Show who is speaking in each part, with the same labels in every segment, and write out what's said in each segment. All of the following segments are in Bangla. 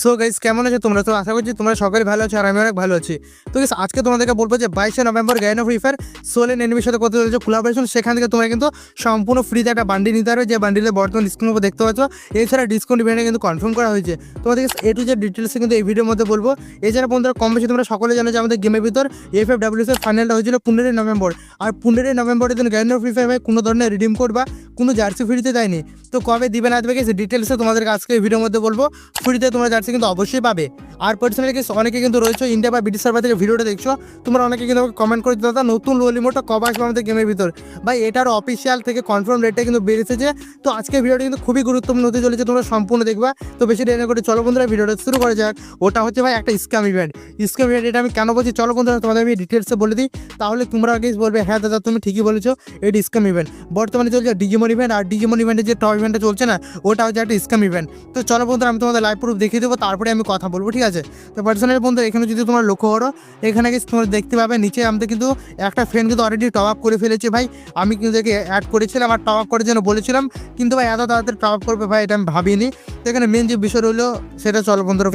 Speaker 1: সো গাইস কেমন আছে? তোমরা তো আশা করছি তোমরা সকলে ভালো আছো আর আমি অনেক ভালো আছি। তো guys, আজকে তোমাদেরকে বলব যে বাইশে November game of Free Fire সোলেন এনিমির সাথে করতে চলেছে কোলাবোরেশন সেখান থেকে তোমরা কিন্তু সম্পূর্ণ ফ্রিতে একটা বান্ডি নিতে পারবে যে বান্ডিলে বর্তমান ডিসকাউন্ট দেখতে পাচ্ছ। এছাড়া ডিসকাউন্ট ইভেন্টে কিন্তু কনফার্ম করা হয়েছে। তোমাদেরকে এ টু যে ডিটেলসে কিন্তু এই ভিডিওর মধ্যে বলব। এছাড়া বন্ধুরা কম বেশি তোমরা সকলে জানো যে আমাদের গেমের ভিতর এফ এফ ডাব্লিউএস এর ফাইনালটা হয়েছিল পনেরোই নভেম্বর। আর পনেরোই নভেম্বরের দিন গ্যান অফ ফ্রি ফায়ার কোনো ধরনের রিডিম কোড বা কোনো জার্সি ফ্রিতে দেয়নি। তো কবে দিবে না দেবে সে ডিটেলসে তোমাদেরকে আজকে এই ভিডিওর মধ্যে বলব। ফ্রিতে তোমরা জার্সি কিন্তু অবশ্যই পাবে। আর পার্সোনালি কিন্তু অনেকে কিন্তু রয়েছে ইন্ডিয়া বা ব্রিটিশ সার্ভার থেকে ভিডিওটা দেখছ। তোমরা অনেকে কিন্তু কমেন্ট করে দাদা, নতুন লোলিমোটা কবে আসবে আমাদের গেমের ভিতর? ভাই, এটার অফিসিয়াল থেকে কনফার্ম রেটটা কিন্তু বেড়েছে যে, তো আজকে ভিডিওটা কিন্তু খুবই গুরুত্বপূর্ণ হতে চলেছে, তোমরা সম্পূর্ণ দেখবা। তো বেশি দেরি করে চলো বন্ধুরা, ভিডিওটা শুরু করা যাক। ওটা হচ্ছে ভাই একটা স্ক্যাম ইভেন্ট স্ক্যাম ইভেন্ট এটা আমি কেন বলছি? চলো বন্ধুরা, তোমাদের আমি ডিটেলসে বলে দিই। তাহলে তোমরা আগে বলবে হ্যাঁ দাদা, তুমি ঠিকই বলেছ, এটি স্ক্যাম ইভেন্ট বর্তমানে চলছে ডিজিমন ইভেন্ট আর ডিজিমন ইভেন্টের যে টপ ইভেন্টটা চলছে না ওটা হচ্ছে একটা স্ক্যাম ইভেন্ট তো চলো বন্ধুরা, আমি তোমাদের লাইভ প্রুফ দেখিয়ে দেবো। তারপরে আমি কথা বলব, ঠিক আছে? তো পার্সোনাল বন্ধু, এখানে যদি তোমার লক্ষ্য করো, এখানে গিয়ে তোমরা দেখতে পাবে, নিচে আমাদের কিন্তু একটা ফ্রেন্ড কিন্তু অলরেডি টপ আপ করে ফেলেছে ভাই। আমি কিন্তু একে অ্যাড করেছিলাম আর টপ আপ করার জন্য বলেছিলাম, কিন্তু ভাই এত তাড়াতাড়ি টপ আপ করবে ভাই, এটা আমি ভাবিনি। তো এখানে মেন যে বিষয় রইল, সেটা চলো বন্ধুরা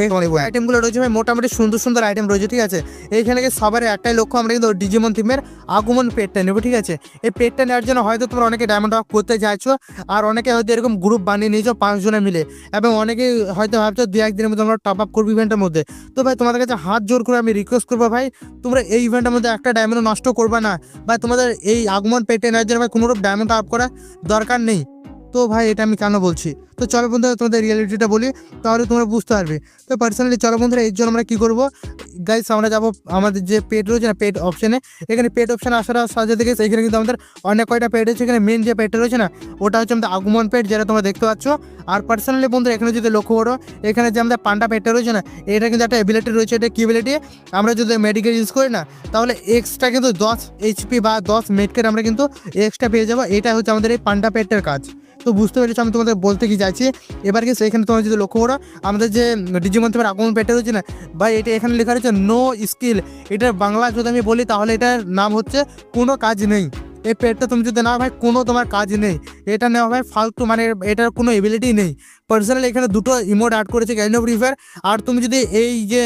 Speaker 1: আইটেমগুলো রয়েছে ভাই, মোটামুটি সুন্দর সুন্দর আইটেম রয়েছে, ঠিক আছে? এইখানে সবার একটাই লক্ষ্য, আমরা কিন্তু ডিজিমন থিমের আগমন পেটটা নেব, ঠিক আছে? এই পেটটা নেওয়ার জন্য হয়তো তোমরা অনেকে ডায়মন্ড আপ করতে চাইছো, আর অনেকে হয়তো এরকম গ্রুপ বানিয়ে নিয়েছো পাঁচজনে মিলে। এবং অনেকে হয়তো ভাবছ দু একদিনের মধ্যে আমরা টপ আপ করব ইভেন্টের মধ্যে। তো ভাই, তোমাদের কাছে হাত জোর করে আমি রিকোয়েস্ট করব ভাই, তোমরা এই ইভেন্টের মধ্যে একটা ডায়মন্ড নষ্ট করবে না। ভাই, তোমাদের এই আগমন পেটে নেওয়ার জন্য ভাই কোনোরূপ ডায়মন্ড আপ করা দরকার নেই। তো ভাই, এটা আমি কেন বলছি? তো চলো বন্ধুরা, তোমাদের রিয়েলিটিটা বলি, তাহলে তোমরা বুঝতে পারবে। তো পার্সোনালি চলো বন্ধুরা, এর জন্য আমরা কী করব? গাইস আমরা যাব, আমাদের যে পেড রয়েছে না পেড অপশানে এখানে পেড অপশানে আসার সাথে থেকে এখানে কিন্তু আমাদের অনেক কয়টা পেড রয়েছে, এখানে মেন যে পেডটা রয়েছে না, ওটা হচ্ছে আমাদের আগমন পেড যেটা তোমরা দেখতে পাচ্ছ। আর পার্সোনালি বন্ধুরা, এখানে যদি লক্ষ্য করো, এখানে যে আমাদের পান্ডা পেডটা রয়েছে না, এটা কিন্তু একটা এবিলিটি রয়েছে, এটা কি এবিলিটি আমরা যদি মেডিকেল ইউজ করি না, তাহলে এক্সট্রা কিন্তু দশ এইচপি বা দশ মেডকেট আমরা কিন্তু এক্সট্রা পেয়ে যাব। এটা হচ্ছে আমাদের এই পান্ডা পেডটার কাজ। তো বুঝতে পেরেছ আমি তোমাদের বলতে কি চাইছি? এবার কি সেখানে তোমরা যদি লক্ষ্য করো, আমাদের যে ডিজিমন তোমার আগমন পেটে রয়েছে না বা এটা এখানে লেখা রয়েছে নো স্কিল এটার বাংলা যদি আমি বলি, তাহলে এটার নাম হচ্ছে, কোনো কাজ নেই। এই পেটটা তুমি যদি না ভাই, কোনো তোমার কাজ নেই। এটা নেওয়া, ভাই, ফালতু মানে এটার কোনো এবিলিটি নেই। পার্সোনালি এখানে দুটো ইমোট অ্যাড করেছে গ্যান্ড অফ রিফার আর তুমি যদি এই যে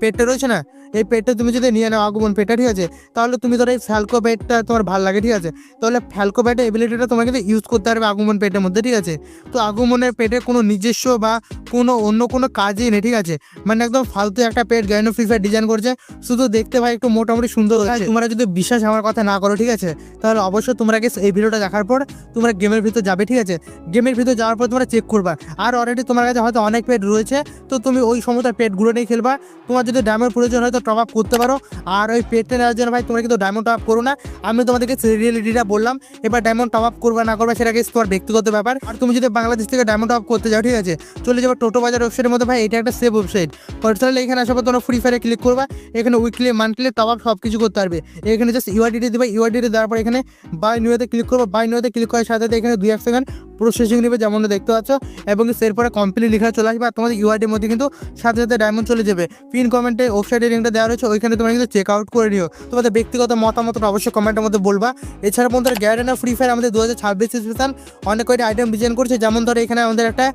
Speaker 1: পেটটা রয়েছে না এই পেটটা তুমি যদি নিয়ে নাও আগমন পেটটা ঠিক আছে? তাহলে তুমি ধরো এই ফ্যালকো পেটটা তোমার ভালো লাগে ঠিক আছে? তাহলে ফ্যালকো পেটের এবিলিটিটা তোমাকে কিন্তু ইউজ করতে পারবে আগমন পেটের মধ্যে ঠিক আছে? তো আগমনের পেটে কোনো নিজস্ব বা কোনো অন্য কোনো কাজই নেই ঠিক আছে? মানে একদম ফালতু একটা পেট গ্যান্ড ফ্রি ফায়ার ডিজাইন করছে। শুধু দেখতে ভাই একটু মোটামুটি সুন্দর হচ্ছে তোমরা যদি বিশ্বাস আমার কথা না করো ঠিক আছে? তাহলে অবশ্যই তোমরা এই ভিডিওটা দেখার পর তোমরা গেমের ভিতর যাবে ঠিক আছে? গেমের ভিতর যাওয়ার পর তোমরা চেক করবা। আর অলরেডি তোমার কাছে হয়তো অনেক পেট রয়েছে তো তুমি ওই সমস্ত পেটগুলো নিয়ে খেলবা। তোমার যদি ড্যামের প্রয়োজন হয় তো টপ আপ করতে পারো। আর ওই পেটটা নেওয়ার জন্য ভাই, তোমরা কিন্তু ডায়মন্ড টপ আপ করো না। আমি তোমাদেরকে রিয়েলিটিটা বললাম। এবার ডায়মন্ড টপ আপ করবে না করবে সেটা কিন্তু তোমার ব্যক্তিগত ব্যাপার। আর তুমি যদি বাংলাদেশ থেকে ডায়মন্ড টপ করতে যাও, ঠিক আছে? চলে যাব টোটো বাজার ওয়েবসাইটের মধ্যে ভাই, এটা একটা সেভ ওয়েবসাইট পার্সোনালি এখানে পর তোমরা ফ্রি ফায়ারে ক্লিক করবা। এখানে উইকলি মান্থলি টপ আপ সব কিছু করতে পারবে। এখানে জাস্ট ইউআইডিটি দেবে। ইউআইডিটি দেওয়ার পর এখানে বাই নিউতে ক্লিক করব। বাই নিউতে ক্লিক করার সাথে সাথে এখানে দুই এক সেকেন্ড প্রসেসিং নেবে যেমন দেখতে পাচ্ছ। এবং এরপরে কমপ্লিট লেখা চলে আসবে। আর তোমাদের ইউআইডির মধ্যে কিন্তু সাথে সাথে ডায়মন্ড চলে যাবে। পিন কমেন্টে ওয়েবসাইটের লিঙ্কটা দেওয়া রয়েছে, ওইখানে তোমরা কিন্তু চেক আউট করে নিও। তোমাদের ব্যক্তিগত মতামত অবশ্যই কমেন্টের মধ্যে বলবা। এছাড়া বন্ধুরা গ্যারেনা ফ্রি ফায়ার আমাদের দু হাজার ছাব্বিশ স্পেশাল অনেক কয়টি আইটেম ডিজাইন করছে। যেমন ধরো, এখানে আমাদের একটা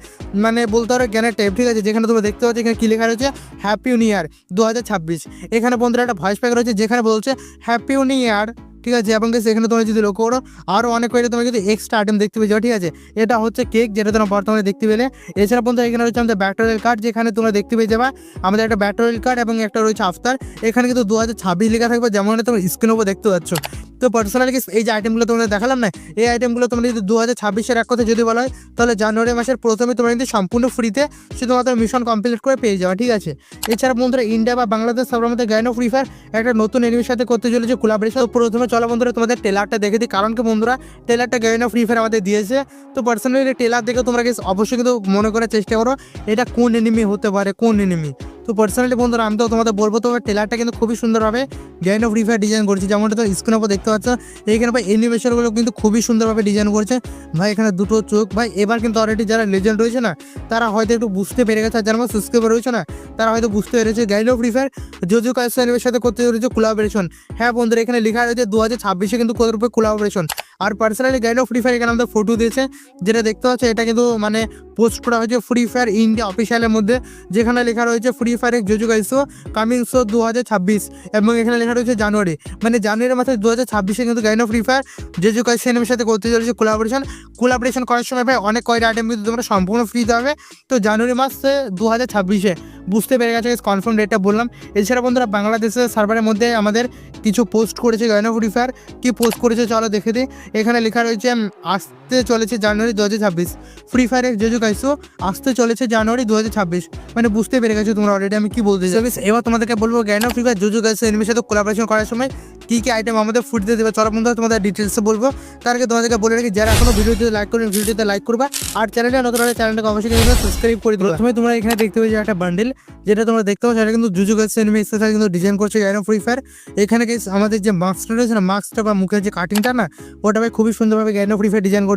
Speaker 1: মানে বলতে পারো, জ্ঞানের টেপ ঠিক আছে? যেখানে তোমরা দেখতে পাচ্ছ, এখানে কি লেখা রয়েছে? হ্যাপি নিউ ইয়ার দু হাজার ছাব্বিশ। এখানে বন্ধুরা একটা ভয়েস প্যাক রয়েছে, যেখানে বলছে হ্যাপি নিউ ইয়ার ঠিক আছে? এবং সেখানে তোমরা যদি লক্ষ্য করো আরও অনেক কয়টা তোমরা কিন্তু এক্সট্রা আইটেম দেখতে পেয়েছ ঠিক আছে? এটা হচ্ছে কেক যেটা তোমরা বর্তমানে দেখতে পেলে। এছাড়া বন্ধু এখানে রয়েছে আমাদের ব্যাটারিয়াল কার্ড যেখানে তোমরা দেখতে পেয়ে যাবা আমাদের একটা ব্যাটারিয়াল কার্ড এবং একটা রয়েছে আফতার এখানে কিন্তু দু হাজার ছাব্বিশ লেখা থাকবে, যেমন তোমরা স্ক্রিন ওপর দেখতে পাচ্ছ। তো পার্সোনালি এই যে আইটেমগুলো তোমাদের দেখালাম না, এই আইটেমগুলো তোমরা যদি দু হাজার ছাব্বিশের এক কথা যদি বলা হয়, তাহলে জানুয়ারি মাসের প্রথমে তোমরা কিন্তু সম্পূর্ণ ফ্রিতে শুধুমাত্র মিশন কমপ্লিট করে পেয়ে যাওয়া ঠিক আছে? এছাড়া বন্ধুরা, ইন্ডিয়া বা বাংলাদেশ সবার মধ্যে অফ ফ্রি ফায়ার একটা নতুন এনিমির সাথে করতে চলেছে কোলাবরেশন প্রথমে চলো বন্ধুরা, তোমাদের টেলারটা দেখে দিই। কারণ কি বন্ধুরা টেলারটা গেম অফ ফ্রি ফায়ার আমাদের দিয়েছে। তো পার্সোনালি টেলার দেখে তোমরা অবশ্যই কিন্তু মনে করার চেষ্টা করো, এটা কোন এনিমি হতে পারে, কোন এনিমি তো পার্সোনালি বন্ধুরা, আমি তো তোমাদের বলব তোমার টেলারটা কিন্তু খুবই সুন্দরভাবে গ্যাইন অফ রিফায়ার ডিজাইন করেছে, যেমনটা তো স্ক্রিনের উপর দেখতে পাচ্ছ। এইখানে ভাই অ্যানিমেশনগুলো কিন্তু খুবই সুন্দরভাবে ডিজাইন করেছে। ভাই, এখানে দুটো চোখ, ভাই, এবার কিন্তু অলরেডি যারা লেজেন্ড রয়েছে না, তারা হয়তো একটু বুঝতে পেরে গেছে, আর যারা আমার সাবস্ক্রাইবার রয়েছে না, তারা হয়তো বুঝতে পেরেছে গাইড অফ রিফায়ার যোজো কাইসো অ্যানিমের সাথে করতে চলেছে কোলাবোরেশন হ্যাঁ বন্ধুরা, এখানে লেখা রয়েছে দু হাজার ছাব্বিশে কিন্তু কোথার উপরে collaboration R personally guide of Free Fire এখানে আমাদের ফটো দিয়েছে, যেটা দেখতে পাচ্ছ, এটা কিন্তু মানে পোস্ট করা হয়েছে ফ্রি ফায়ার ইন্ডিয়া অফিসিয়ালের মধ্যে যেখানে লেখা রয়েছে ফ্রি ফায়ারের জুজু গাইসো কামিং শো দু হাজার ছাব্বিশ এবং এখানে লেখা রয়েছে জানুয়ারি মানে জানুয়ারি মাসে দু হাজার ছাব্বিশে কিন্তু গাইনো ফ্রি ফায়ার জেজু গাইস সিনেমের সাথে করতে চলেছে কোলাবোরেশন কোলাবোরেশন করার সময় ভাই অনেক কয়টা আইটেম কিন্তু তোমরা সম্পূর্ণ ফ্রি হবে তো জানুয়ারি মাসে দু হাজার ছাব্বিশে বুঝতে পেরে গেছে কনফার্ম ডেটটা বললাম। এছাড়া বন্ধুরা বাংলাদেশের সার্ভারের মধ্যে আমাদের কিছু পোস্ট করেছে গাইনো ফ্রি ফায়ার কী পোস্ট করেছে চলো দেখে দিই। এখানে লেখা রয়েছে উম, আসতে চলেছে জানুয়ারি দু হাজার ছাব্বিশ। ফ্রি ফায়ারের জেজু গাইসো আসতে চলেছে জানুয়ারি দু হাজার ছাব্বিশ। মানে বুঝতে পেরে গেছো তোমরা অলরেডি আমি কি বলতে চাই? এবার তোমাদেরকে বলব জ্ঞান ফ্রি ফায়ার জুজু গাইসো এনিমির সাথে কোলাবোরেশন করার সময় কী কী আইটেম আমাদের ফুটতে দেবে চলো বন্ধুরা তোমাদের ডিটেলসে বলব। তার আগে তোমাদেরকে বলে রাখি যারা এখনও ভিডিওতে লাইক করবেন ভিডিওতে লাইক করবা। আর চ্যানেলটা নতুন হলে চ্যানেলটাকে অবশ্যই কিন্তু সাবস্ক্রাইব করে দেবো। প্রথমে তোমরা এখানে দেখতে পাচ্ছ একটা বান্ডেল যেটা তোমরা দেখতে পাচ্ছ এটা কিন্তু জুজু গাইসো এনিমি সাথে কিন্তু ডিজাইন করছে অফ ফ্রি ফায়ার এখানে আমাদের যে মাস্কটা রয়েছে না মাস্কটা বা মুখের যে কাটিংটা না ওটা ভাই খুবই সুন্দরভাবে অফ ফ্রি ফায়ার ডিজাইন করছে।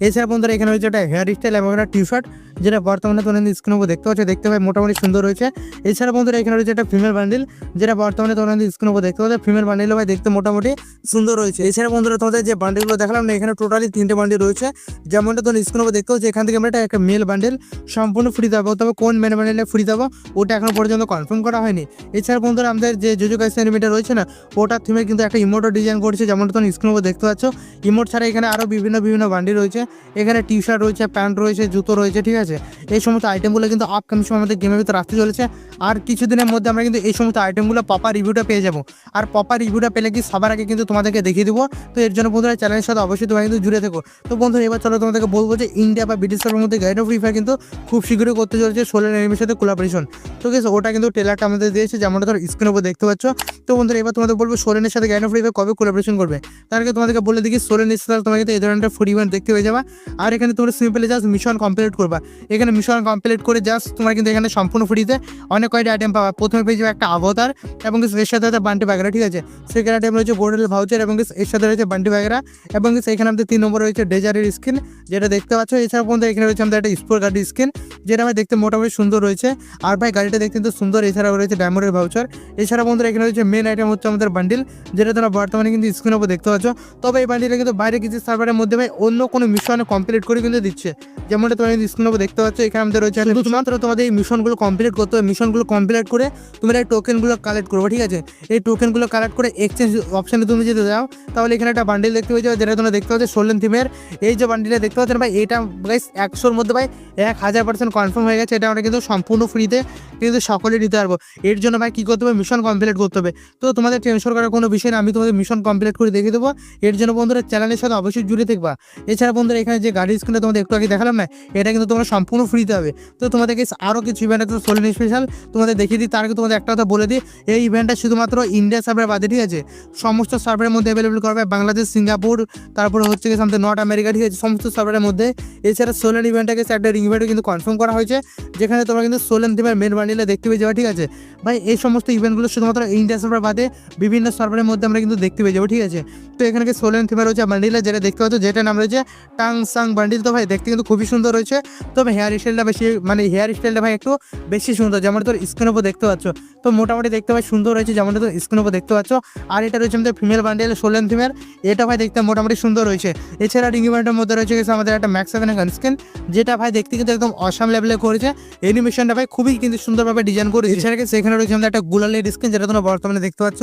Speaker 1: এছাড়া বন্ধুরা, এখানে রয়েছে একটা হেয়ার স্টাইল এবং একটা টি শার্ট যেটা বর্তমানে তোমাদের স্ক্রিন উপর দেখতে পাচ্ছ। দেখতে পাই মোটামুটি সুন্দর রয়েছে। এছাড়া বন্ধুরা, এখানে রয়েছে একটা ফিমেল বান্ডিল যেটা বর্তমানে তোমাদের স্ক্রিন উপর দেখতে পাচ্ছ। ফিমেল বান্ডিল ভাই দেখতে মোটামুটি সুন্দর রয়েছে। এছাড়া বন্ধুরা, তোমাদের যে বান্ডিলগুলো দেখালাম না, এখানে টোটালি তিনটে বান্ডিল রয়েছে। যেমনটা তোমার স্ক্রিন উপর দেখতে পাচ্ছ, এখান থেকে আমরা একটা- মেল বান্ডিল সম্পূর্ণ ফ্রি দেবো তবে কোন মেল বান্ডিলে ফ্রি দেবো, ওটা এখনও পর্যন্ত কনফার্ম করা হয়নি। এছাড়া বন্ধুরা, আমাদের যে জুজু গাইস এনিমিটা রয়েছে না ওটা থিমে কিন্তু একটা ইমোটো ডিজাইন করছে, যেমনটা তোমার স্ক্রিন উপর দেখতে পাচ্ছ। ইমোট ছাড়া এখানে আরও বিভিন্ন বিভিন্ন বান্ডিল রয়েছে। এখানে টি শার্ট রয়েছে, প্যান্ট রয়েছে, জুতো রয়েছে, ঠিক আছে? এই সমস্ত আইটেমগুলো কিন্তু আপকামিং সময় আমাদের গেমের ভিতরে আসতে চলেছে। আর কিছুদিনের মধ্যে আমরা কিন্তু এই সমস্ত আইটেমগুলো পপার রিভিউটা পেয়ে যাব। আর পপার রিভিউটা পেলে কি সবার আগে কিন্তু তোমাদেরকে দেখিয়ে দেবো। তো এর জন্য বন্ধুরা চ্যানেলের সাথে অবশ্যই তোমরা কিন্তু জুড়ে থেকো। তো বন্ধুরা, এবার চলো তোমাদেরকে বলব যে ইন্ডিয়া বা ব্রিটিশ মধ্যে গাইড অফ ফ্রি কিন্তু খুব শীঘ্রই করতে চলেছে সোলার এনিমির সাথে কোলাপারেশন তো গেছে ওটা কিন্তু টেলারটা আমাদের দিয়েছে, যেমনটা ধর স্ক্রিনের উপর দেখতে পাচ্ছ। তো বন্ধুরা, এবার তোমাদের বলব সোলেনের সাথে গাইড অফ ফ্রি কবে কোলাপারেশন করবে? তার আগে তোমাদেরকে বলে দেখি সোলেনের সাথে তোমাকে এই ধরনের ফ্রি ইভেন্ট দেখতে পেয়ে যাবা। আর এখানে তোমরা সিম্পলি জাস্ট মিশন কমপ্লিট করবা। এখানে মিশন কমপ্লিট করে জাস্ট তোমরা কিন্তু এখানে সম্পূর্ণ ফ্রিতে অনেক কয়টা আইটেম পাবা। প্রথমে পেয়ে যাবে একটা আবতার এবং এর সাথে বান্টি বাগেরা ঠিক আছে? সেকেন্ড আইটেম রয়েছে বোর্ডেল ভাউচার এবং এর সাথে রয়েছে বান্টি বাগেরা এবং এখানে আমাদের তিন নম্বর রয়েছে ডেজারের স্কিন যেটা দেখতে পাচ্ছ। এছাড়া পর্যন্ত এখানে রয়েছে আমাদের একটা স্পোর্ট গার্ডের স্কিন যেটা আমার দেখতে মোটামুটি সুন্দর রয়েছে। আর ভাই গাড়িটা দেখতে কিন্তু সুন্দর। এছাড়াও রয়েছে ডায়মন্ডের ভাউচার এছাড়া বন্ধুরা এখানে রয়েছে মেন আইটেম হচ্ছে আমাদের বান্ডিল যেটা তোমরা বর্তমানে কিন্তু স্ক্রিনের উপর দেখতে পাচ্ছ। তবে এই বান্ডিলটা কিন্তু বাইরে কিছু সার্ভারের মধ্যে ভাই অন্য কোনো মিশনে কমপ্লিট করে কিন্তু দিচ্ছে। যেমনটা তোমরা কিন্তু স্ক্রিনের উপর দেখতে পাচ্ছ এখানে আমাদের রয়েছে শুধুমাত্র তোমাদের এই মিশনগুলো কমপ্লিট করতে হবে। মিশনগুলো কমপ্লিট করে তোমরা এই টোকেনগুলো কালেক্ট করব ঠিক আছে? এই টোকেনগুলো কালেক্ট করে এক্সচেঞ্জ অপশানে তুমি যদি যাও তাহলে এখানে একটা বান্ডিল দেখতে পেয়ে যাবে যেটা তোমরা দেখতে পাচ্ছ সোলেন থিমের এই যে বান্ডিলটা দেখতে পাচ্ছেন ভাই এটা গাইস একশোর মধ্যে ভাই এক হাজার পার্সেন্ট কনফার্ম হয়ে গেছে, এটা আমরা কিন্তু সম্পূর্ণ ফ্রিতে কিন্তু সকলে নিতে পারব। এর জন্য ভাই কী করতে হবে? মিশন কমপ্লিট করতে হবে। তো তোমাদের টেনশন করার কোনো বিষয় না, আমি তোমাদের মিশন কমপ্লিট করে দেখিয়ে দেবো। এর জন্য বন্ধুরা চ্যানেলের সাথে অবশ্যই জুড়ে থাকবা। এছাড়া বন্ধুরা এখানে যে গাড়ির স্ক্রিনটা তোমাদের একটু আগে দেখালাম না, এটা কিন্তু তোমরা সম্পূর্ণ ফ্রিতে হবে তো তোমাদেরকে আরও কিছু ইভেন্ট আছে সোলেন স্পেশাল তোমাদের দেখিয়ে দিই, তার আগে তোমাদের একটা কথা বলে দিই, এই ইভেন্টটা শুধুমাত্র ইন্ডিয়া সার্ভার বাদে, ঠিক আছে? সমস্ত সার্ভারের মধ্যে অ্যাভেলেবল করবে বাংলাদেশ সিঙ্গাপুর তারপরে হচ্ছে গিয়ে সামথিং নর্থ আমেরিকা ঠিক আছে? সমস্ত সার্ভারের মধ্যে। এছাড়া সোলেন ইভেন্টটাকে একটা ইভেন্টও কিন্তু কনফার্ম করা হয়েছে, যেখানে তোমরা কিন্তু সোলেন থিমের মেন বান্ডিলে দেখতে পেয়ে যাবে, ঠিক আছে? ভাই, এই সমস্ত ইভেন্টগুলো শুধুমাত্র ইন্ডিয়া সার্ভার বাদে বিভিন্ন সার্ভারের মধ্যে আমরা কিন্তু দেখতে পেয়ে যাব, ঠিক আছে? তো এখানে সোলেন থিমের রয়েছে বান্ডিলে যেটা দেখতে পাচ্ছ যেটা নাম রয়েছে টাং সাং বান্ডিল তো ভাই, দেখতে কিন্তু খুবই সুন্দর রয়েছে। তবে হেয়ার স্টাইলটা বেশি মানে হেয়ার স্টাইলটা ভাই একটু বেশি সুন্দর, যেমন তোর স্ক্রিনের উপর দেখতে পাচ্ছ। তো মোটামুটি দেখতে ভাই সুন্দর রয়েছে, যেমন তোর স্ক্রিনের উপর দেখতে পাচ্ছ। আর এটা রয়েছে আমাদের ফিমেল বান্ডেল সোলেন থিমের এটা ভাই দেখতে মোটামুটি সুন্দর রয়েছে। এছাড়া রিঙ্গি ব্যান্ডের মধ্যে রয়েছে আমাদের একটা ম্যাক্স গান স্কিন যেটা ভাই দেখতে কিন্তু একদম অসাম লেভেলে করেছে। অ্যানিমেশনটা ভাই খুবই কিন্তু সুন্দরভাবে ডিজাইন করেছে। এছাড়া সেখানে রয়েছে আমাদের একটা গুলালের স্ক্রিন যেটা তোমরা বর্তমানে দেখতে পাচ্ছ।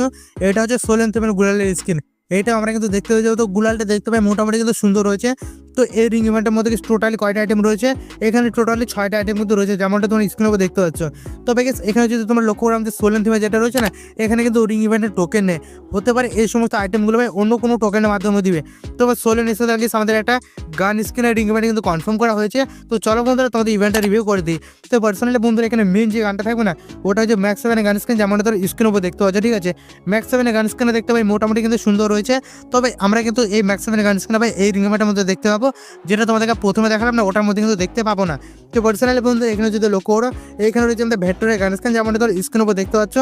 Speaker 1: এটা হচ্ছে সোলেন থিমের গুলালের স্কিন এটা আমরা কিন্তু দেখতে পেয়ে যাব তো গুলালটা দেখতে পাই, মোটামুটি কিন্তু সুন্দর রয়েছে। তো এই রিং ইভেন্টের মধ্যে টোটালি কয়টা আইটেম রয়েছে? এখানে টোটালি ছয়টা আইটেম কিন্তু রয়েছে, যেমনটা তোমার স্ক্রিনের উপর দেখতে পাচ্ছ। তবে এখানে যদি তোমার লক্ষ্য করে, আমাদের সোলেন থিমে যেটা রয়েছে না, এখানে কিন্তু রিং ইভেন্টের টোকেন নেই। হতে পারে এই সমস্ত আইটেমগুলো ভাই অন্য কোনো টোকেনের মাধ্যমে দিবে। তবে সোলেন এসে থাকলে আমাদের একটা গান স্ক্রিনের রিং ইভেন্ট কিন্তু কনফার্ম করা হয়েছে। তো চলো বন্ধুরা, তোমাদের ইভেন্টটা রিভিউ করে দিই। তো পার্সোনালি বন্ধুরা, এখানে মেন যে গানটা থাকবে না, ওটা হচ্ছে ম্যাক্স সেভেনের গান স্ক্রিন যেমনটা তোর স্ক্রিন উপর দেখতে পাচ্ছ, ঠিক আছে? ম্যাক্স সেভেনের গান স্ক্রিনে দেখতে পাই, মোটামুটি কিন্তু সুন্দর রয়েছে। তবে আমরা কিন্তু এই ম্যাক্স সেভেনের গান স্ক্রিনে ভাই এই রিং ইভেন্টের মধ্যে দেখতে পাবো যেটা তোমাদেরকে প্রথমে দেখালাম না ওটার মধ্যে কিন্তু দেখতে পাবো না। তো পার্সোনালি বন্ধু এখানে যদি লক্ষ্য করো এখানে রয়েছে আমাদের ভেক্টরের গান স্ক্রিন যেমনটা তোর স্ক্রিনের উপর দেখতে পাচ্ছ।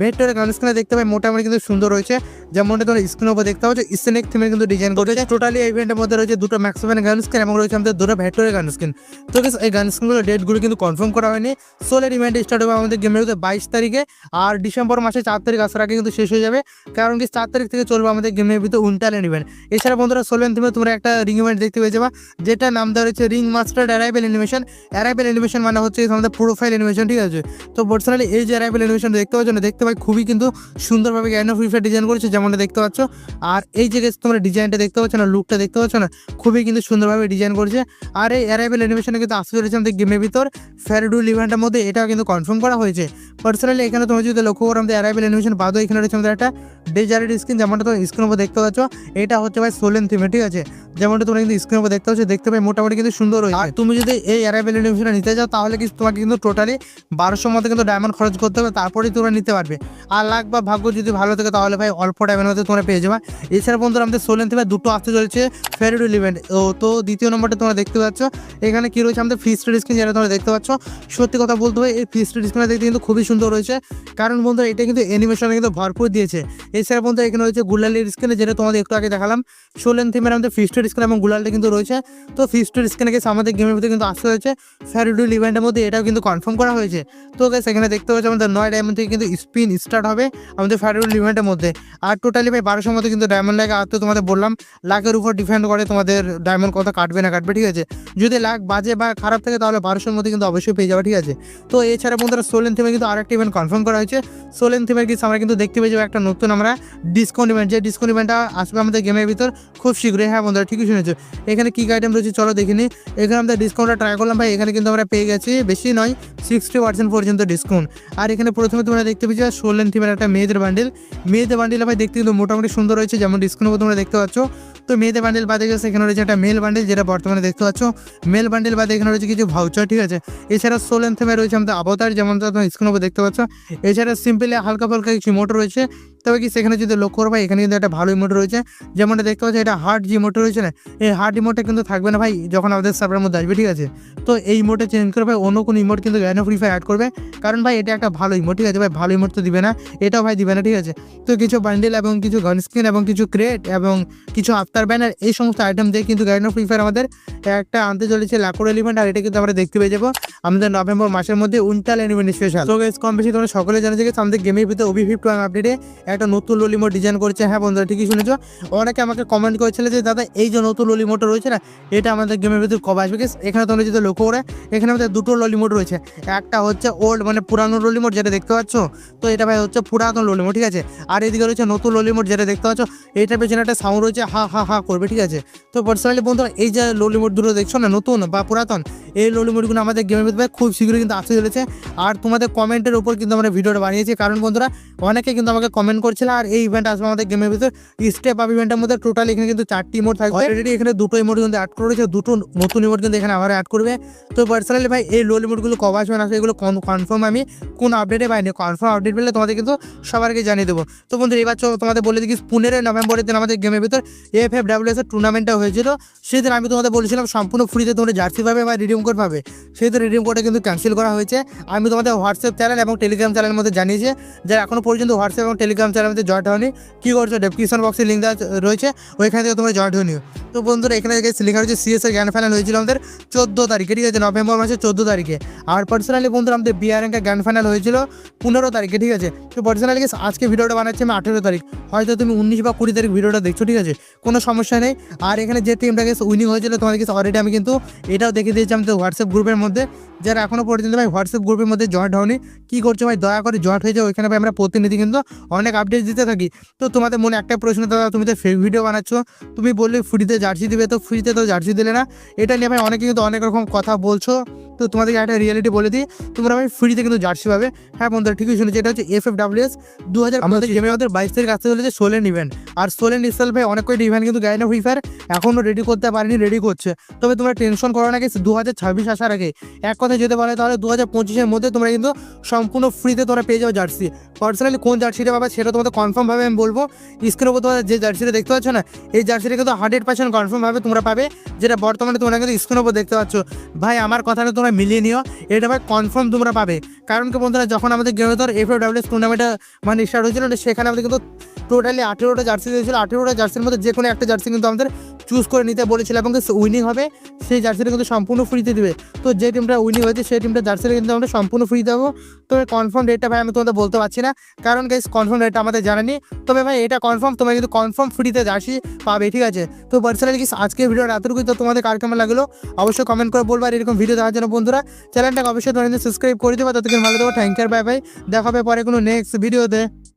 Speaker 1: ভেক্টরের গান স্ক্রিনে দেখতে পাই মোটামুটি কিন্তু সুন্দর রয়েছে। যেমনটা তোর স্ক্রিনের উপর দেখতে পাচ্ছ স্নেক থিমের কিন্তু ডিজাইন করেছে। টোটালি এই ইভেন্টের মধ্যে রয়েছে দুটো ম্যাক্স সেভেনের গান স্ক্রিন এবং রয়েছে আমাদের দুটো ভেক্টরের গান স্ক্রিন তো এই গান স্ক্রিনগুলো ডেটগুলো কিন্তু কনফার্ম করা হয়নি। সোলের ইভেন্ট স্টার্ট হবে আমাদের গেমের মধ্যে বাইশ তারিখে। আর ডিসেম্বর মাসে চার তারিখ আসার আগে কিন্তু শেষ হয়ে যাবে। কারণ কি চার তারিখ থেকে চলবে আমাদের গেমের ভিতরে উনটালেন ইভেন্ট এছাড়া বন্ধুরা সোলেন থিমে তোমরা একটা রিং ইভেন্ট দেখতে পেয়ে যাবা যেটা নাম দেওয়া হচ্ছে ring master arrival animation arrival animation মানে হচ্ছে আমাদের প্রোফাইল অ্যানিমেশন ঠিক আছে? তো পার্সোনালি এই যে অ্যারাইভেল অ্যানিমেশন দেখতে পাচ্ছ না দেখতে পাই খুবই কিন্তু সুন্দরভাবে জ্ঞান অফ ফ্রি ডিজাইন করেছে, যেমনটা দেখতে পাচ্ছ। আর এই যে তোমরা ডিজাইনটা দেখতে পাচ্ছ না লুকটা দেখতে পাচ্ছ না, খুবই কিন্তু সুন্দরভাবে ডিজাইন করেছে। আর এই অ্যারাইভেল অ্যানিমেশনে কিন্তু আসতে চলেছে আমাদের গেমের ভিতর। ফেয়ারডুল ইভেন্টের মধ্যে এটাও কিন্তু কনফার্ম করা হয়েছে। পার্সোনালি এখানে তোমরা যদি লক্ষ্য করো, আমাদের অ্যারাইভেল অ্যানিমেশন বাদও এখানে রয়েছে আমাদের একটা ডেজারের স্ক্রিন যেমনটা তোমরা স্ক্রিনের উপর দেখতে পাচ্ছ, এটা হচ্ছে ভাই সোলেন থিমে ঠিক আছে? যেমনটা তোমরা কিন্তু স্ক্রিনের উপর দেখতে পাচ্ছ, দেখতে পাই মোটামুটি কিন্তু সুন্দর হয়েছে। আর তুমি যদি এই অ্যারাইভেল অ্যানিমেশনটা নিতে যাও, তাহলে কিন্তু তোমাকে কিন্তু টোটালি বারোশোর মধ্যে কিন্তু ডায়মন্ড খরচ করতে হবে, তারপরেই তোমরা নিতে পারবে। আর লাখ বা ভাগ্য যদি ভালো থাকে, তাহলে ভাই অল্প টাইমের মধ্যে তোমরা পেয়ে যাবে। এছাড়া বন্ধুরা, আমাদের সোলেন থিমে দুটো আসতে চলেছে ফেয়ারডুল ইভেন্ট ও, তো দ্বিতীয় নম্বরটা তোমরা দেখতে পাচ্ছ, এখানে কি রয়েছে আমাদের ফ্রি স্ক্রিন যেটা তোমরা দেখতে পাচ্ছ। সত্যি কথা বলতে হবে এই ফ্রি স্ক্রিনটা দেখতে কিন্তু খুবই সুন্দর রয়েছে। কারণ বন্ধুরা, এটা কিন্তু অ্যানিমেশনে কিন্তু ভরপুর দিয়েছে। এছাড়া বন্ধুরা, এখানে রয়েছে গুলালের স্ক্রিনে যেটা তোমাদের একটু আগে দেখালাম সোলেন থিমের আমাদের ফিস্টের স্ক্রিন এবং গুলালটা কিন্তু রয়েছে। তো ফিস্টের স্ক্রিনে গেছে আমাদের গেমের মধ্যে কিন্তু আসতে হয়েছে। ফেয়ারডুল ইভেন্টের মধ্যে এটাও কিন্তু কনফার্ম করা হয়েছে। তো এখানে দেখতে পাচ্ছি আমাদের নয় ডায়মন্ড থেকে কিন্তু স্পিন স্টার্ট হবে আমাদের ফেয়ারডুল ইভেন্টের মধ্যে। আর টোটালি ভাই বারোশোর মধ্যে কিন্তু ডায়মন্ড লাগে। আর তো তোমাদের বললাম লাখের উপর ডিপেন্ড করে তোমাদের ডায়মন্ড কত কাটবে না কাটবে, ঠিক আছে? যদি লাখ বাজে বা খারাপ থাকে তাহলে বারোশোর মধ্যে কিন্তু অবশ্যই পেয়ে যাবে, ঠিক আছে? তো এছাড়া বন্ধুরা সোলেন থিমে কিন্তু আরেকটা ইভেন্ট কনফার্ম করা হয়েছে। সোলেন থিমের কিছু আমরা কিন্তু দেখতে পেয়ে যাব একটা নতুন আমরা ডিসকাউন্ট ইভেন্ট যে ডিসকাউন্ট ইভেন্টটা আসবে আমাদের গেমের ভিতর খুব শীঘ্রই। হ্যাঁ বন্ধুরা, ঠিকই শুনেছো। এখানে কী আইটেম রয়েছে চলো দেখিনি এখানে আমরা ডিসকাউন্টটা ট্রাই করলাম ভাই। এখানে কিন্তু আমরা পেয়ে গেছি। বেশি নয় সিক্সটি পার্সেন্ট পর্যন্ত ডিসকাউন্ট আর এখানে প্রথমে তোমরা দেখতে পেয়েছ সোলেন থিমের একটা মেয়েদের বান্ডিল মেয়েদের বান্ডিল ভাই দেখতে কিন্তু মোটামুটি সুন্দর রয়েছে, যেমন ডিসকাউন্ট তোমরা দেখতে পাচ্ছ। তো মেয়েদের বান্ডিল বাদে গেছে এখানে রয়েছে একটা মেল বান্ডিল যেটা বর্তমানে দেখতে পাচ্ছ। মেল বান্ডিল বাদে এখানে রয়েছে কিছু ভাউচার ঠিক আছে? এছাড়া সোলেন থিমে রয়েছে আমাদের আবতার যেমন তোমরা স্ক্রিন উপর দেখতে পাচ্ছ। এছাড়া সিম্পলি হালকা ফালকা কিছু মোটর রয়েছে। তবে কি সেখানে যদি লক্ষ্য করো ভাই, এখানে কিন্তু একটা ভালো ইমোট রয়েছে। যেমনটা দেখতে পাচ্ছ, এটা হার্ড যে ইমোট রয়েছে না, এই হার্ড ইমোটটা কিন্তু থাকবে না ভাই, যখন আমাদের সার্ভারের মধ্যে আসবে, ঠিক আছে? তো এই ইমোটে চেঞ্জ করে ভাই, অন্য কোনো ইমোট কিন্তু গ্যানো ফ্রি ফায়ার অ্যাড করবে? কারণ ভাই, এটা একটা ভালো ইমোট ঠিক আছে? ভাই, ভালো ইমোট তো দিবে না, এটাও ভাই দিবে না, ঠিক আছে? তো কিছু বান্ডেল এবং কিছু গান স্ক্রিন এবং কিছু ক্রেট এবং কিছু আফতার ব্যানার এই সমস্ত আইটেম দিয়ে কিন্তু গ্যানো ফ্রি ফায়ার আমাদের একটা আনতে চলেছে লাখোর এলিমেন্ট আর এটা কিন্তু আমরা দেখতে পেয়ে যাব আমাদের নভেম্বর মাসের মধ্যে উনটাল এলিমেন্ট স্পেশাল তো guys, কম বেশি তোমরা সকলে জানো যে আমাদের গেমের ভিতরে ওবি ফিফটি ওয়ান আপডেটে একটা নতুন ললিমোট ডিজাইন করেছে। হ্যাঁ বন্ধুরা ঠিকই শুনেছো। অনেকে আমাকে কমেন্ট করেছিল যে দাদা এই যে নতুন ললিমোটটা রয়েছে না এটা আমাদের গেমের ভিতরে কবে আসবে? এখানে তোমরা যদি লক্ষ্য করে এখানে আমাদের দুটো ললিমোট রয়েছে। একটা হচ্ছে ওল্ড মানে পুরানো ললিমোট যেটা দেখতে পাচ্ছ? তো এটা ভাই হচ্ছে পুরাতন ললিমোট ঠিক আছে? আর এদিকে রয়েছে নতুন ললিমোট যেটা দেখতে পাচ্ছ? এইটার পেছনে একটা সাউন্ড রয়েছে হা হা হা করবে, ঠিক আছে? তো পার্সোনালি বন্ধুরা, এই যে ললিমোট দুটো দেখছ না, নতুন বা পুরাতন, এই ললিমোটগুলো আমাদের গেমের ভিতরে খুব শীঘ্রই কিন্তু আসতে চলেছে। আর তোমাদের কমেন্টের উপর কিন্তু আমরা ভিডিওটা বানিয়েছি। কারণ বন্ধুরা, অনেকে কিন্তু আমাকে কমেন্ট করছিল, আর এই ইভেন্ট আসবে আমাদের গেমের ভিতর? স্টেপ আপ ইভেন্টের মধ্যে টোটাল এখানে কিন্তু চারটি ইমোট থাকবে। অলরেডি এখানে দুটো ইমোট কিন্তু অ্যাড করেছে দুটো নতুন ইমোট কিন্তু এখানে আবার অ্যাড করবে। তো পার্সোনালি ভাই, এই লোল ইমোটগুলো কবে আসবে না এগুলো কনফার্ম আমি কোন আপডেটে পাইনি। কনফার্ম আপডেট পেলে তোমাদের কিন্তু সবার আগে জানিয়ে দেবো। তো বন্ধু এবার তোমাদের বলে দিই পনেরোই নভেম্বরের দিন আমাদের গেমের ভিতর এফ এফ ডাব্লিউ এস এর টুর্নামেন্টটা হয়েছিল। সেদিন আমি তোমাদের বলেছিলাম, সম্পূর্ণ ফ্রিতে তোমরা জার্সি পাবে বা রিডিম কোড পাবে। সেই তো রিডিম কোডটা কিন্তু ক্যান্সেল করা হয়েছে। আমি তোমাদের হোয়াটসঅ্যাপ চ্যানেল এবং টেলিগ্রাম চ্যানেলের মধ্যে জানিয়েছি যারা এখনও পর্যন্ত হোয়াটসঅ্যাপ এবং টেলিগ্রাম চ্যানেলের মধ্যে জয়েন্ট হয়নি, কী করছ? ডেসক্রিপশন বক্সে লিঙ্ক দেওয়া রয়েছে। ওইখান থেকে তোমরা জয়েন্ট হয়ে তো বন্ধুরা, এখানে লেখা রয়েছে। সিএস এর গ্র্যান্ড ফাইনাল হয়েছিল আমাদের চোদ্দ তারিখে, ঠিক আছে? নভেম্বর মাসের চোদ্দ তারিখে। আর পার্সোনালি বন্ধুরা, আমাদের বিআর র্যাঙ্কের গ্র্যান্ড ফাইনাল হয়েছিল পনেরো তারিখে, ঠিক আছে? তো পার্সোনালি আজকে ভিডিওটা বানাচ্ছি আমি আঠেরো তারিখ। হয়তো তুমি উনিশ বা কুড়ি তারিখ ভিডিওটা দেখছ, ঠিক আছে? কোনো সমস্যা নেই। আর এখানে যে টিমটা গেছে উইনিং হয়েছিল, তোমাদের কাছে অলরেডি আমি কিন্তু এটাও দেখে দিয়েছি আমাদের হোয়াটসঅ্যাপ গ্রুপের মধ্যে। যারা এখনও পর্যন্ত ভাই হোয়াটসঅ্যাপ গ্রুপের মধ্যে জয়েন্ট হওনি, কী করছ ভাই? দয়া করে জয়েন্ট হয়ে যাও। ওইখানে ভাই আমরা প্রতিনিধি কিন্তু অনেক আপডেট দিতে থাকি। তো তোমাদের মনে একটা প্রশ্ন, দাদা, তুমি তো ফেক ভিডিও বানাচ্ছ। তুমি বললে ফ্রিতে জার্সি দিবে, তো ফ্রিতে তো জার্সি দিলে না। এটা নিয়ে ভাই অনেকে কিন্তু অনেক রকম কথা বলছো। তো তোমাদেরকে একটা রিয়েলিটি বলে দিই। তোমরা আমি ফ্রিতে কিন্তু জার্সি পাবে। হ্যাঁ বন্ধুরা ঠিকই শুনেছি এটা হচ্ছে এফ এফ ডাব্লিউ এস দু হাজার আমাদের গেমে আমাদের বাইশ তারিখ আসতে চলেছে সোলেন ইভেন্ট আর সোলেন ইসেল ভাই অনেক কয়েকটি ইভেন্ট কিন্তু গাইন ফ্রি ফায়ার এখনও রেডি করতে পারেনি রেডি করছে। তবে তোমরা টেনশন করো না গেছে দু হাজার ছাব্বিশ আসার আগে। এক কথা যেতে পারে তাহলে দু হাজার পঁচিশের মধ্যে তোমরা কিন্তু সম্পূর্ণ ফ্রিতে তোমরা পেয়ে যাও জার্সি। পার্সোনালি কোন জার্সিটা পাবে সেটা তোমাদের কনফার্মভাবে আমি বলব। স্ক্রিনের উপর তোমাদের যে জার্সিটা দেখতে পাচ্ছ না এই জার্সিটা কিন্তু হান্ড্রেড পার্সেন্ট কনফার্মভাবে তোমরা পাবে। যেটা বর্তমানে তোমরা কিন্তু স্ক্রিনের উপর দেখতে পাচ্ছ। ভাই আমার কথাটা তোমরা মিলিয়ে নিও। এটা ভাই কনফার্ম তোমরা পাবে। কারণ কি বন্ধুরা, যখন আমাদের গেমে ধর এফ ডাব্লিউ টুর্নামেন্টটা মানে স্টার্ট হয়েছিল সেখানে আমাদের কিন্তু টোটালি আঠেরোটা জার্সি দিয়েছিল। আঠেরোটা জার্সির মধ্যে যে কোনো একটা জার্সি কিন্তু আমাদের চুজ করে নিতে বলেছিল এবং উইনিং হবে। সেই জার্সিটা কিন্তু সম্পূর্ণ ফ্রিতে দেবে। তো যে টিমটা উইনিং হয়েছে, সেই টিমটা জার্সিটা কিন্তু আমরা সম্পূর্ণ ফ্রি দেবো। তো কনফার্ম ডেটটা ভাই, আমি তোমাদের বলতে পারছি না। কারণ গাইস কনফার্ম ডেটটা আমাদের জানা নেই। তবে ভাই, এটা কনফার্ম তোমরা কিন্তু কনফার্ম ফ্রিতে জার্সি পাবে, ঠিক আছে? তো পার্সোনালি কি আজকের ভিডিও এতটুকুই। তো তোমাদের কার কেমন লাগল? অবশ্যই কমেন্ট করে বলব। আর এরকম ভিডিও দেওয়ার জন্য বন্ধুরা, চ্যানেলটাকে অবশ্যই তোমাদের সাবস্ক্রাইব করে দেবো ততক্ষণ ভালো দেবো থ্যাংক ইউ বাই বাই দেখা হবে পরে কোনো নেক্সট ভিডিওতে